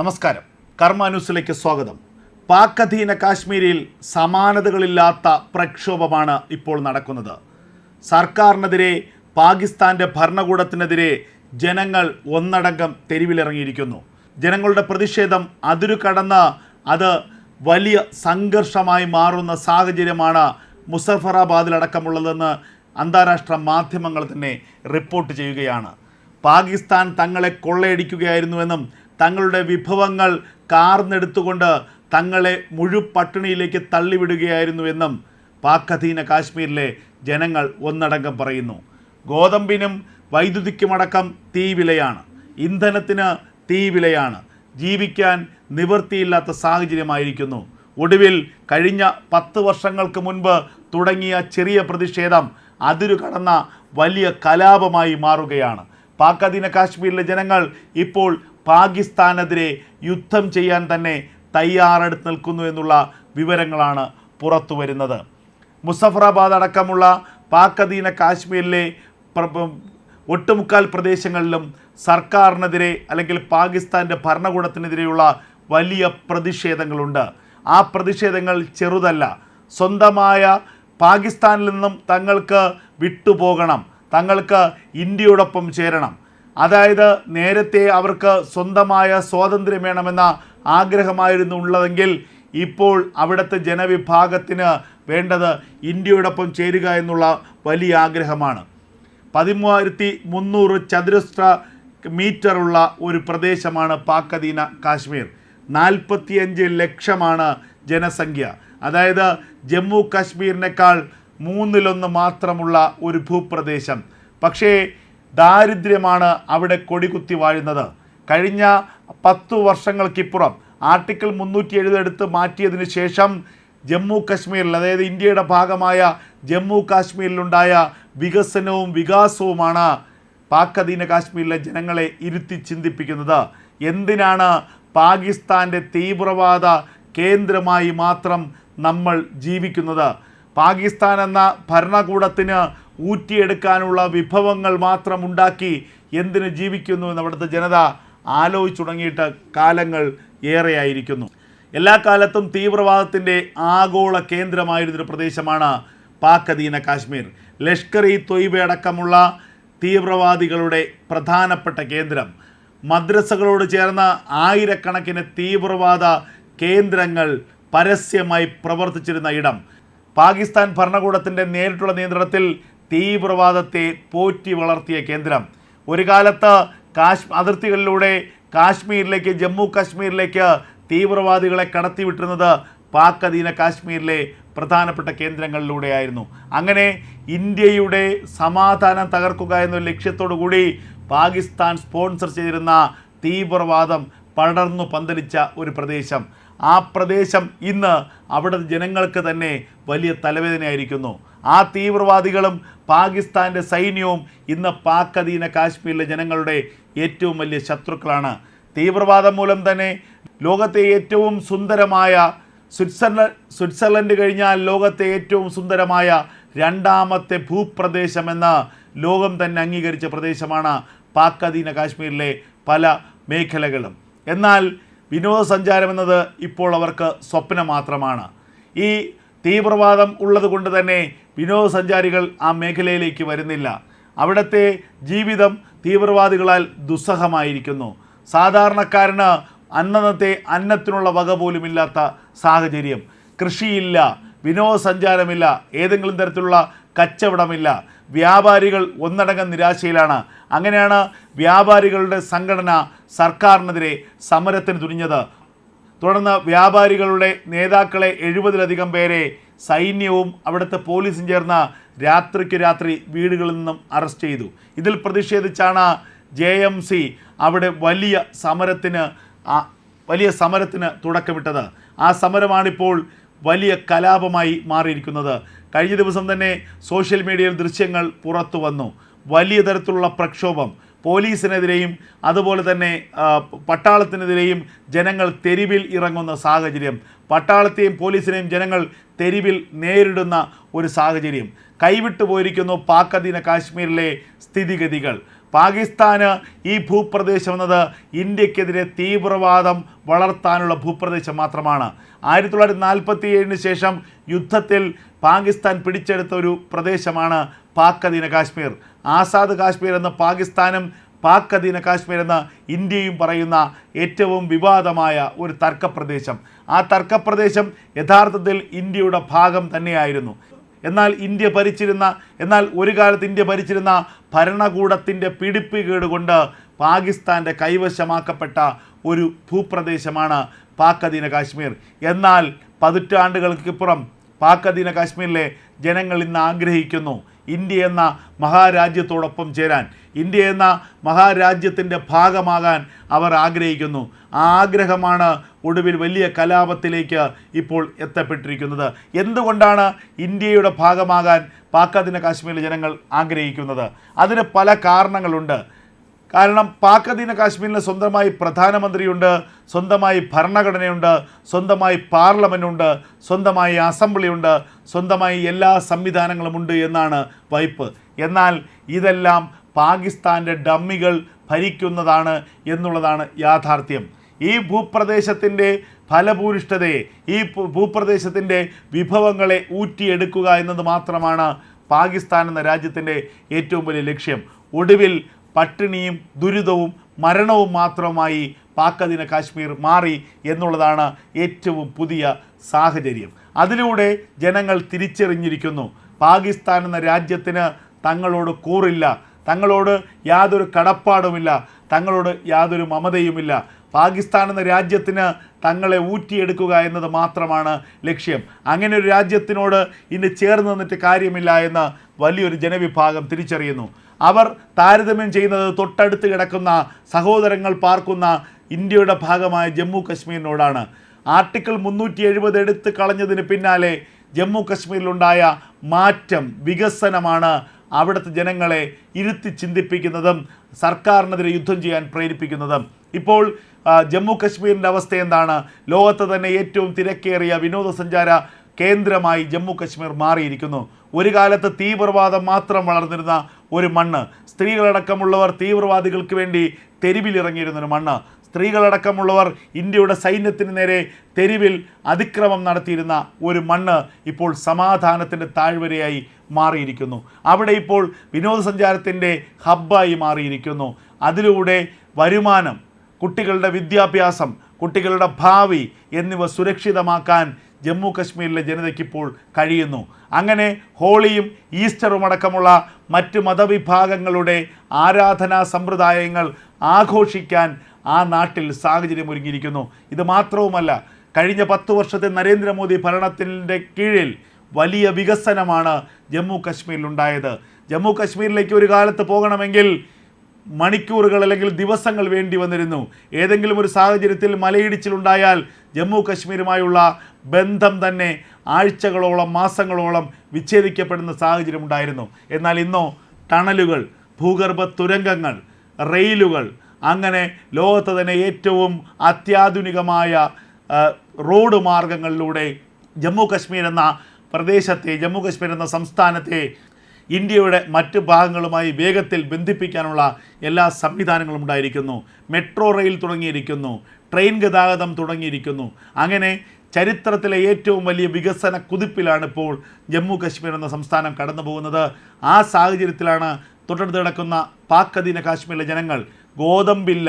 നമസ്കാരം. കർമ്മ ന്യൂസിലേക്ക് സ്വാഗതം. പാക് അധീന കാശ്മീരിൽ സമാനതകളില്ലാത്ത പ്രക്ഷോഭമാണ് ഇപ്പോൾ നടക്കുന്നത്. സർക്കാരിനെതിരെ പാകിസ്ഥാന്റെ ഭരണകൂടത്തിനെതിരെ ജനങ്ങൾ ഒന്നടങ്കം തെരുവിലിറങ്ങിയിരിക്കുന്നു. ജനങ്ങളുടെ പ്രതിഷേധം അതിരു കടന്ന് അത് വലിയ സംഘർഷമായി മാറുന്ന സാഹചര്യമാണ് മുസഫറാബാദിലടക്കമുള്ളതെന്ന് അന്താരാഷ്ട്ര മാധ്യമങ്ങൾ തന്നെ റിപ്പോർട്ട് ചെയ്യുകയാണ്. പാകിസ്ഥാൻ തങ്ങളെ കൊള്ളയടിക്കുകയായിരുന്നുവെന്നും തങ്ങളുടെ വിഭവങ്ങൾ കാർന്നെടുത്തുകൊണ്ട് തങ്ങളെ മുഴുപട്ടിണിയിലേക്ക് തള്ളിവിടുകയായിരുന്നു എന്നും അധീന കാശ്മീരിലെ ജനങ്ങൾ ഒന്നടങ്കം പറയുന്നു. ഗോതമ്പിനും വൈദ്യുതിക്കുമടക്കം തീ വിലയാണ്. ഇന്ധനത്തിന് തീ വിലയാണ്. ജീവിക്കാൻ നിവൃത്തിയില്ലാത്ത സാഹചര്യമായിരിക്കുന്നു. ഒടുവിൽ കഴിഞ്ഞ പത്ത് വർഷങ്ങൾക്ക് മുൻപ് തുടങ്ങിയ ചെറിയ പ്രതിഷേധം അതിരു കടന്ന വലിയ കലാപമായി മാറുകയാണ്. പാക് അധീന കാശ്മീരിലെ ജനങ്ങൾ ഇപ്പോൾ പാകിസ്ഥാനെതിരെ യുദ്ധം ചെയ്യാൻ തന്നെ തയ്യാറെടുത്ത് നിൽക്കുന്നു എന്നുള്ള വിവരങ്ങളാണ് പുറത്തു വരുന്നത്. മുസഫറാബാദ് അടക്കമുള്ള പാക് അധീന കാശ്മീരിലെ ഒട്ടുമുക്കാൽ പ്രദേശങ്ങളിലും സർക്കാരിനെതിരെ അല്ലെങ്കിൽ പാകിസ്ഥാന്റെ ഭരണകൂടത്തിനെതിരെയുള്ള വലിയ പ്രതിഷേധങ്ങളുണ്ട്. ആ പ്രതിഷേധങ്ങൾ ചെറുതല്ല. സ്വന്തമായ പാകിസ്ഥാനിൽ നിന്നും തങ്ങൾക്ക് വിട്ടുപോകണം. തങ്ങൾക്ക് ഇന്ത്യയോടൊപ്പം ചേരണം. അതായത് നേരത്തെ അവർക്ക് സ്വന്തമായ സ്വാതന്ത്ര്യം വേണമെന്ന ആഗ്രഹമായിരുന്നു ഉള്ളതെങ്കിൽ ഇപ്പോൾ അവിടുത്തെ ജനവിഭാഗത്തിന് വേണ്ടത് ഇന്ത്യയോടൊപ്പം ചേരുക എന്നുള്ള വലിയ ആഗ്രഹമാണ്. പതിമൂവായിരത്തി മുന്നൂറ് ചതുരശ്ര മീറ്ററുള്ള ഒരു പ്രദേശമാണ് പാക്കദീന കാശ്മീർ. നാൽപ്പത്തിയഞ്ച് ലക്ഷമാണ് ജനസംഖ്യ. അതായത് ജമ്മു കാശ്മീരിനേക്കാൾ മൂന്നിലൊന്ന് മാത്രമുള്ള ഒരു ഭൂപ്രദേശം. പക്ഷേ ദാരിദ്ര്യമാണ് അവിടെ കൊടികുത്തി വാഴുന്നത്. കഴിഞ്ഞ പത്തു വർഷങ്ങൾക്കിപ്പുറം ആർട്ടിക്കിൾ മുന്നൂറ്റി എഴുപതെടുത്ത് മാറ്റിയതിന് ശേഷം ജമ്മു കാശ്മീരിൽ അതായത് ഇന്ത്യയുടെ ഭാഗമായ ജമ്മു കാശ്മീരിലുണ്ടായ വികസനവും വികാസവുമാണ് പാക് അധീന കാശ്മീരിലെ ജനങ്ങളെ ഇരുത്തി ചിന്തിപ്പിക്കുന്നത്. എന്തിനാണ് പാകിസ്ഥാന്റെ തീവ്രവാദ കേന്ദ്രമായി മാത്രം നമ്മൾ ജീവിക്കുന്നത്? പാകിസ്ഥാൻ എന്ന ഭരണകൂടത്തിന് ഊറ്റിയെടുക്കാനുള്ള വിഭവങ്ങൾ മാത്രം ഉണ്ടാക്കി എന്തിന് ജീവിക്കുന്നു എന്ന് അവിടുത്തെ ജനത ആലോചിച്ചു തുടങ്ങിയിട്ട് കാലങ്ങൾ ഏറെയായിരിക്കുന്നു. എല്ലാ കാലത്തും തീവ്രവാദത്തിന്റെ ആഗോള കേന്ദ്രമായിരുന്നൊരു പ്രദേശമാണ് പാക് അധീന കാശ്മീർ. ലഷ്കർ ഇ തൊയ്ബ അടക്കമുള്ള തീവ്രവാദികളുടെ പ്രധാനപ്പെട്ട കേന്ദ്രം. മദ്രസകളോട് ചേർന്ന ആയിരക്കണക്കിന് തീവ്രവാദ കേന്ദ്രങ്ങൾ പരസ്യമായി പ്രവർത്തിച്ചിരുന്ന ഇടം. പാകിസ്ഥാൻ ഭരണകൂടത്തിന്റെ നേരിട്ടുള്ള നിയന്ത്രണത്തിൽ തീവ്രവാദത്തെ പോറ്റി വളർത്തിയ കേന്ദ്രം. ഒരു കാലത്ത് കാശ് അതിർത്തികളിലൂടെ കാശ്മീരിലേക്ക് ജമ്മു കാശ്മീരിലേക്ക് തീവ്രവാദികളെ കടത്തിവിട്ടിരുന്നത് പാക് അധീന കാശ്മീരിലെ പ്രധാനപ്പെട്ട കേന്ദ്രങ്ങളിലൂടെയായിരുന്നു. അങ്ങനെ ഇന്ത്യയുടെ സമാധാനം തകർക്കുക എന്ന ലക്ഷ്യത്തോടു കൂടി പാകിസ്ഥാൻ സ്പോൺസർ ചെയ്തിരുന്ന തീവ്രവാദം പടർന്നു പന്തലിച്ച ഒരു പ്രദേശം. ആ പ്രദേശം ഇന്ന് അവിടെ ജനങ്ങൾക്ക് തന്നെ വലിയ തലവേദനയായിരിക്കുന്നു. ആ തീവ്രവാദികളും പാകിസ്ഥാന്റെ സൈന്യവും ഇന്ന് പാക് അധീന കാശ്മീരിലെ ജനങ്ങളുടെ ഏറ്റവും വലിയ ശത്രുക്കളാണ്. തീവ്രവാദം മൂലം തന്നെ ലോകത്തെ ഏറ്റവും സുന്ദരമായ സ്വിറ്റ്സർലൻഡ് സ്വിറ്റ്സർലൻഡ് കഴിഞ്ഞാൽ ലോകത്തെ ഏറ്റവും സുന്ദരമായ രണ്ടാമത്തെ ഭൂപ്രദേശമെന്ന് ലോകം തന്നെ അംഗീകരിച്ച പ്രദേശമാണ് പാക് അധീന കാശ്മീരിലെ പല മേഖലകളും. എന്നാൽ വിനോദസഞ്ചാരം എന്നത് ഇപ്പോൾ അവർക്ക് സ്വപ്നം മാത്രമാണ്. ഈ തീവ്രവാദം ഉള്ളതുകൊണ്ട് തന്നെ വിനോദസഞ്ചാരികൾ ആ മേഖലയിലേക്ക് വരുന്നില്ല. അവിടുത്തെ ജീവിതം തീവ്രവാദികളാൽ ദുസ്സഹമായിരിക്കുന്നു. സാധാരണക്കാരന് അന്നന്നത്തെ അന്നത്തിനുള്ള വക പോലുമില്ലാത്ത സാഹചര്യം. കൃഷിയില്ല വിനോദസഞ്ചാരമില്ല ഏതെങ്കിലും തരത്തിലുള്ള കച്ചവടമില്ല. വ്യാപാരികൾ ഒന്നടങ്കം നിരാശയിലാണ്. അങ്ങനെയാണ് വ്യാപാരികളുടെ സംഘടന സർക്കാരിനെതിരെ സമരത്തിന് തുനിഞ്ഞത്. തുടർന്ന് വ്യാപാരികളുടെ നേതാക്കളെ എഴുപതിലധികം പേരെ സൈന്യവും അവിടുത്തെ പോലീസും ചേർന്ന് രാത്രിക്ക് രാത്രി വീടുകളിൽ നിന്നും അറസ്റ്റ് ചെയ്തു. ഇതിൽ പ്രതിഷേധിച്ചാണ് ജെ എം സി അവിടെ വലിയ സമരത്തിന് വലിയ സമരത്തിന് തുടക്കമിട്ടത്. ആ സമരമാണിപ്പോൾ വലിയ കലാപമായി മാറിയിരിക്കുന്നത്. കഴിഞ്ഞ ദിവസം തന്നെ സോഷ്യൽ മീഡിയയിൽ ദൃശ്യങ്ങൾ പുറത്തു വന്നു. വലിയ തരത്തിലുള്ള പ്രക്ഷോഭം. പോലീസിനെതിരെയും അതുപോലെ തന്നെ പട്ടാളത്തിനെതിരെയും ജനങ്ങൾ തെരുവിൽ ഇറങ്ങുന്ന സാഹചര്യം. പട്ടാളത്തെയും പോലീസിനെയും ജനങ്ങൾ തെരുവിൽ നേരിടുന്ന ഒരു സാഹചര്യം. കൈവിട്ടു പോയിരിക്കുന്നു പാക് അധീന കാശ്മീരിലെ സ്ഥിതിഗതികൾ. പാകിസ്ഥാന് ഈ ഭൂപ്രദേശം എന്നത് ഇന്ത്യക്കെതിരെ തീവ്രവാദം വളർത്താനുള്ള ഭൂപ്രദേശം മാത്രമാണ്. ആയിരത്തി തൊള്ളായിരത്തി നാൽപ്പത്തി ഏഴിന് ശേഷം യുദ്ധത്തിൽ പാകിസ്ഥാൻ പിടിച്ചെടുത്ത ഒരു പ്രദേശമാണ് പാക് അധീന കാശ്മീർ. ആസാദ് കാശ്മീർ എന്ന് പാകിസ്ഥാനും പാക് അധീന കാശ്മീർ എന്ന് ഇന്ത്യയും പറയുന്ന ഏറ്റവും വിവാദമായ ഒരു തർക്കപ്രദേശം. ആ തർക്കപ്രദേശം യഥാർത്ഥത്തിൽ ഇന്ത്യയുടെ ഭാഗം തന്നെയായിരുന്നു. എന്നാൽ ഇന്ത്യ ഭരിച്ചിരുന്ന എന്നാൽ ഒരു കാലത്ത് ഇന്ത്യ ഭരിച്ചിരുന്ന ഭരണകൂടത്തിന്റെ പിടിപ്പുകേട് കൊണ്ട് പാകിസ്ഥാന്റെ കൈവശമാക്കപ്പെട്ട ഒരു ഭൂപ്രദേശമാണ് പാക് അധീന കാശ്മീർ. എന്നാൽ പതിറ്റാണ്ടുകൾക്കിപ്പുറം പാക് അധീന കാശ്മീരിലെ ജനങ്ങൾ ഇന്ന് ആഗ്രഹിക്കുന്നു ഇന്ത്യ എന്ന മഹാരാജ്യത്തോടൊപ്പം ചേരാൻ. ഇന്ത്യ എന്ന മഹാരാജ്യത്തിന്റെ ഭാഗമാകാൻ അവർ ആഗ്രഹിക്കുന്നു. ആ ആഗ്രഹമാണ് ഒടുവിൽ വലിയ കലാപത്തിലേക്ക് ഇപ്പോൾ എത്തപ്പെട്ടിരിക്കുന്നത്. എന്തുകൊണ്ടാണ് ഇന്ത്യയുടെ ഭാഗമാകാൻ പാക് അധീന കാശ്മീരിലെ ജനങ്ങൾ ആഗ്രഹിക്കുന്നത്? അതിന് പല കാരണങ്ങളുണ്ട്. കാരണം പാക് അധീന കാശ്മീരിന് സ്വന്തമായി പ്രധാനമന്ത്രിയുണ്ട് സ്വന്തമായി ഭരണഘടനയുണ്ട് സ്വന്തമായി പാർലമെന്റുണ്ട് സ്വന്തമായി അസംബ്ലിയുണ്ട് സ്വന്തമായി എല്ലാ സംവിധാനങ്ങളുമുണ്ട് എന്നാണ് വൈപ്പ്. എന്നാൽ ഇതെല്ലാം പാകിസ്ഥാന്റെ ഡമ്മികൾ ഭരിക്കുന്നതാണ് എന്നുള്ളതാണ് യാഥാർത്ഥ്യം. ഈ ഭൂപ്രദേശത്തിന്റെ ഫലഭൂരിഷ്ഠതയെ ഈ ഭൂപ്രദേശത്തിന്റെ വിഭവങ്ങളെ ഊറ്റിയെടുക്കുക എന്നത് മാത്രമാണ് പാകിസ്ഥാൻ എന്ന രാജ്യത്തിന്റെ ഏറ്റവും വലിയ ലക്ഷ്യം. ഒടുവിൽ പട്ടിണിയും ദുരിതവും മരണവും മാത്രമായി പാക്കദിന കാശ്മീർ മാറി എന്നുള്ളതാണ് ഏറ്റവും പുതിയ സാഹചര്യം. അതിലൂടെ ജനങ്ങൾ തിരിച്ചറിഞ്ഞിരിക്കുന്നു. പാകിസ്ഥാൻ എന്ന രാജ്യത്തിന് തങ്ങളോട് കൂറില്ല. തങ്ങളോട് യാതൊരു കടപ്പാടുമില്ല. തങ്ങളോട് യാതൊരു മമതയുമില്ല. പാകിസ്ഥാൻ എന്ന രാജ്യത്തിന് തങ്ങളെ ഊറ്റിയെടുക്കുക എന്നത് മാത്രമാണ് ലക്ഷ്യം. അങ്ങനെ ഒരു രാജ്യത്തിനോട് ഇന്ന് ചേർന്ന് നിന്നിട്ട് കാര്യമില്ല എന്ന് വലിയൊരു ജനവിഭാഗം തിരിച്ചറിയുന്നു. അവർ താരതമ്യം ചെയ്യുന്നത് തൊട്ടടുത്ത് കിടക്കുന്ന സഹോദരങ്ങൾ പാർക്കുന്ന ഇന്ത്യയുടെ ഭാഗമായ ജമ്മു കശ്മീരിനോടാണ്. ആർട്ടിക്കിൾ മുന്നൂറ്റി എഴുപത് എടുത്ത് കളഞ്ഞതിന് പിന്നാലെ ജമ്മു കശ്മീരിലുണ്ടായ മാറ്റം വികസനമാണ് അവിടുത്തെ ജനങ്ങളെ ഇരുത്തി ചിന്തിപ്പിക്കുന്നതും സർക്കാരിനെതിരെ യുദ്ധം ചെയ്യാൻ പ്രേരിപ്പിക്കുന്നതും. ഇപ്പോൾ ജമ്മു കശ്മീരിന്റെ അവസ്ഥ എന്താണ്? ലോകത്ത് തന്നെ ഏറ്റവും തിരക്കേറിയ വിനോദസഞ്ചാര കേന്ദ്രമായി ജമ്മു കശ്മീർ മാറിയിരിക്കുന്നു. ഒരു കാലത്ത് തീവ്രവാദം മാത്രം വളർന്നിരുന്ന ഒരു മണ്ണ് സ്ത്രീകളടക്കമുള്ളവർ തീവ്രവാദികൾക്ക് വേണ്ടി തെരുവിലിറങ്ങിയിരുന്ന ഒരു മണ്ണ് സ്ത്രീകളടക്കമുള്ളവർ ഇന്ത്യയുടെ സൈന്യത്തിന് നേരെ തെരുവിൽ അതിക്രമം നടത്തിയിരുന്ന ഒരു മണ്ണ് ഇപ്പോൾ സമാധാനത്തിന്റെ താഴ്വരയായി മാറിയിരിക്കുന്നു. അവിടെ ഇപ്പോൾ വിനോദസഞ്ചാരത്തിന്റെ ഹബ്ബായി മാറിയിരിക്കുന്നു. അതിലൂടെ വരുമാനം കുട്ടികളുടെ വിദ്യാഭ്യാസം കുട്ടികളുടെ ഭാവി എന്നിവ സുരക്ഷിതമാക്കാൻ ജമ്മു കശ്മീരിലെ ജനതയ്ക്കിപ്പോൾ കഴിയുന്നു. അങ്ങനെ ഹോളിയും ഈസ്റ്ററും അടക്കമുള്ള മറ്റ് മതവിഭാഗങ്ങളുടെ ആരാധനാ സമ്പ്രദായങ്ങൾ ആഘോഷിക്കാൻ ആ നാട്ടിൽ സാഹചര്യം ഒരുങ്ങിയിരിക്കുന്നു ഇത് മാത്രവുമല്ല കഴിഞ്ഞ പത്ത് വർഷത്തെ നരേന്ദ്രമോദി ഭരണത്തിന്റെ കീഴിൽ വലിയ വികസനമാണ് ജമ്മു കശ്മീരിലുണ്ടായത് ജമ്മു കശ്മീരിലേക്ക് ഒരു കാലത്ത് പോകണമെങ്കിൽ മണിക്കൂറുകൾ അല്ലെങ്കിൽ ദിവസങ്ങൾ വേണ്ടി വന്നിരുന്നു. ഏതെങ്കിലും ഒരു സാഹചര്യത്തിൽ മലയിടിച്ചിലുണ്ടായാൽ ജമ്മു കശ്മീരുമായുള്ള ബന്ധം തന്നെ ആഴ്ചകളോളം മാസങ്ങളോളം വിച്ഛേദിക്കപ്പെടുന്ന സാഹചര്യം ഉണ്ടായിരുന്നു. എന്നാൽ ഇന്നോ ടണലുകൾ ഭൂഗർഭ തുരങ്കങ്ങൾ റെയിലുകൾ അങ്ങനെ ലോകത്ത് തന്നെ ഏറ്റവും അത്യാധുനികമായ റോഡ് മാർഗങ്ങളിലൂടെ ജമ്മു കശ്മീർ എന്ന പ്രദേശത്തെ ജമ്മു കശ്മീർ എന്ന സംസ്ഥാനത്തെ ഇന്ത്യയുടെ മറ്റ് ഭാഗങ്ങളുമായി വേഗത്തിൽ ബന്ധിപ്പിക്കാനുള്ള എല്ലാ സംവിധാനങ്ങളും ഉണ്ടായിരിക്കുന്നു. മെട്രോ റെയിൽ തുടങ്ങിയിരിക്കുന്നു. ട്രെയിൻ ഗതാഗതം തുടങ്ങിയിരിക്കുന്നു. അങ്ങനെ ചരിത്രത്തിലെ ഏറ്റവും വലിയ വികസന കുതിപ്പിലാണ് ഇപ്പോൾ ജമ്മു കശ്മീർ എന്ന സംസ്ഥാനം കടന്നു പോകുന്നത് ആ സാഹചര്യത്തിലാണ് തൊട്ടടുത്ത് കിടക്കുന്ന പാക് അധീന കാശ്മീരിലെ ജനങ്ങൾ ഗോതമ്പില്ല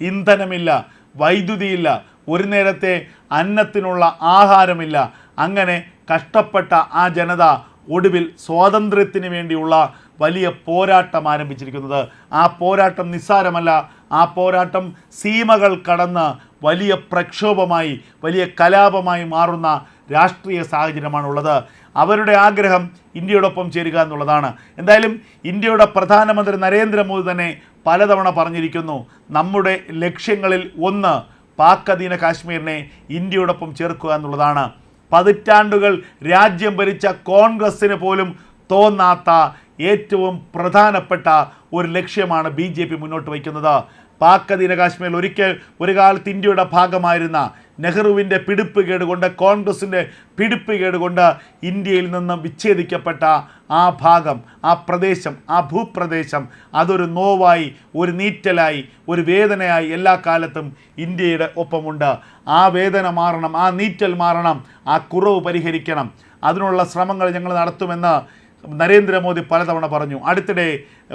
ഇന്ധനമില്ല വൈദ്യുതിയില്ല ഒരു നേരത്തെ അന്നത്തിനുള്ള ആഹാരമില്ല. അങ്ങനെ കഷ്ടപ്പെട്ട ആ ജനത ഒടുവിൽ സ്വാതന്ത്ര്യത്തിന് വേണ്ടിയുള്ള വലിയ പോരാട്ടം ആരംഭിച്ചിരിക്കുന്നത്. ആ പോരാട്ടം നിസ്സാരമല്ല. ആ പോരാട്ടം സീമകൾ കടന്ന് വലിയ പ്രക്ഷോഭമായി വലിയ കലാപമായി മാറുന്ന രാഷ്ട്രീയ സാഹചര്യമാണുള്ളത്. അവരുടെ ആഗ്രഹം ഇന്ത്യയോടൊപ്പം ചേരുക എന്നുള്ളതാണ്. എന്തായാലും ഇന്ത്യയുടെ പ്രധാനമന്ത്രി നരേന്ദ്രമോദി തന്നെ പലതവണ പറഞ്ഞിരിക്കുന്നു നമ്മുടെ ലക്ഷ്യങ്ങളിൽ ഒന്ന് പാക് അധീന കാശ്മീരിനെ ഇന്ത്യയോടൊപ്പം ചേർക്കുക എന്നുള്ളതാണ്. പതിറ്റാണ്ടുകൾ രാജ്യം ഭരിച്ച കോൺഗ്രസ്സിന് പോലും തോന്നാത്ത ഏറ്റവും പ്രധാനപ്പെട്ട ഒരു ലക്ഷ്യമാണ് ബി മുന്നോട്ട് വയ്ക്കുന്നത്. പാക് അധീന കാശ്മീരിൽ ഒരിക്കൽ ഒരു കാലത്ത് ഇന്ത്യയുടെ ഭാഗമായിരുന്ന നെഹ്റുവിന്റെ പിടിപ്പ് കേടുകൊണ്ട് കോൺഗ്രസിന്റെ പിടിപ്പ് കേടുകൊണ്ട് ഇന്ത്യയിൽ നിന്ന് വിച്ഛേദിക്കപ്പെട്ട ആ ഭാഗം ആ പ്രദേശം ആ ഭൂപ്രദേശം അതൊരു നോവായി ഒരു നീറ്റലായി ഒരു വേദനയായി എല്ലാ കാലത്തും ഇന്ത്യയുടെ ഒപ്പമുണ്ട്. ആ വേദന മാറണം ആ നീറ്റൽ മാറണം ആ കുറവ് പരിഹരിക്കണം. അതിനുള്ള ശ്രമങ്ങൾ ഞങ്ങൾ നടത്തുമെന്ന് നരേന്ദ്രമോദി പലതവണ പറഞ്ഞു. അടുത്തിടെ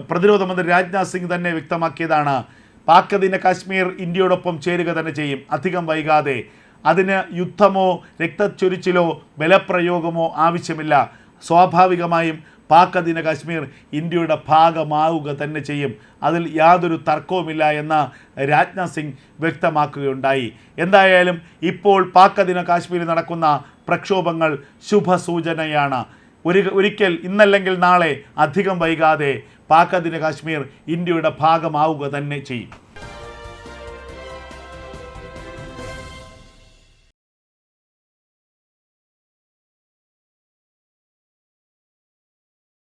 പ്രതിരോധ മന്ത്രി രാജ്നാഥ് സിംഗ് തന്നെ വ്യക്തമാക്കിയതാണ്. പാക് കാശ്മീർ ഇന്ത്യയോടൊപ്പം ചേരുക തന്നെ ചെയ്യും. അധികം വൈകാതെ അതിന് യുദ്ധമോ രക്തച്ചൊരിച്ചിലോ ബലപ്രയോഗമോ ആവശ്യമില്ല. സ്വാഭാവികമായും പാക് കാശ്മീർ ഇന്ത്യയുടെ ഭാഗമാവുക തന്നെ ചെയ്യും. അതിൽ യാതൊരു തർക്കവുമില്ല എന്ന് രാജ്നാഥ് സിംഗ് വ്യക്തമാക്കുകയുണ്ടായി. എന്തായാലും ഇപ്പോൾ പാക് കാശ്മീരിൽ നടക്കുന്ന പ്രക്ഷോഭങ്ങൾ ശുഭസൂചനയാണ്. ഒരു ഒരിക്കൽ ഇന്നല്ലെങ്കിൽ നാളെ അധികം വൈകാതെ പാക് അധീന കാശ്മീർ ഇന്ത്യയുടെ ഭാഗമാവുക തന്നെ ചെയ്യും.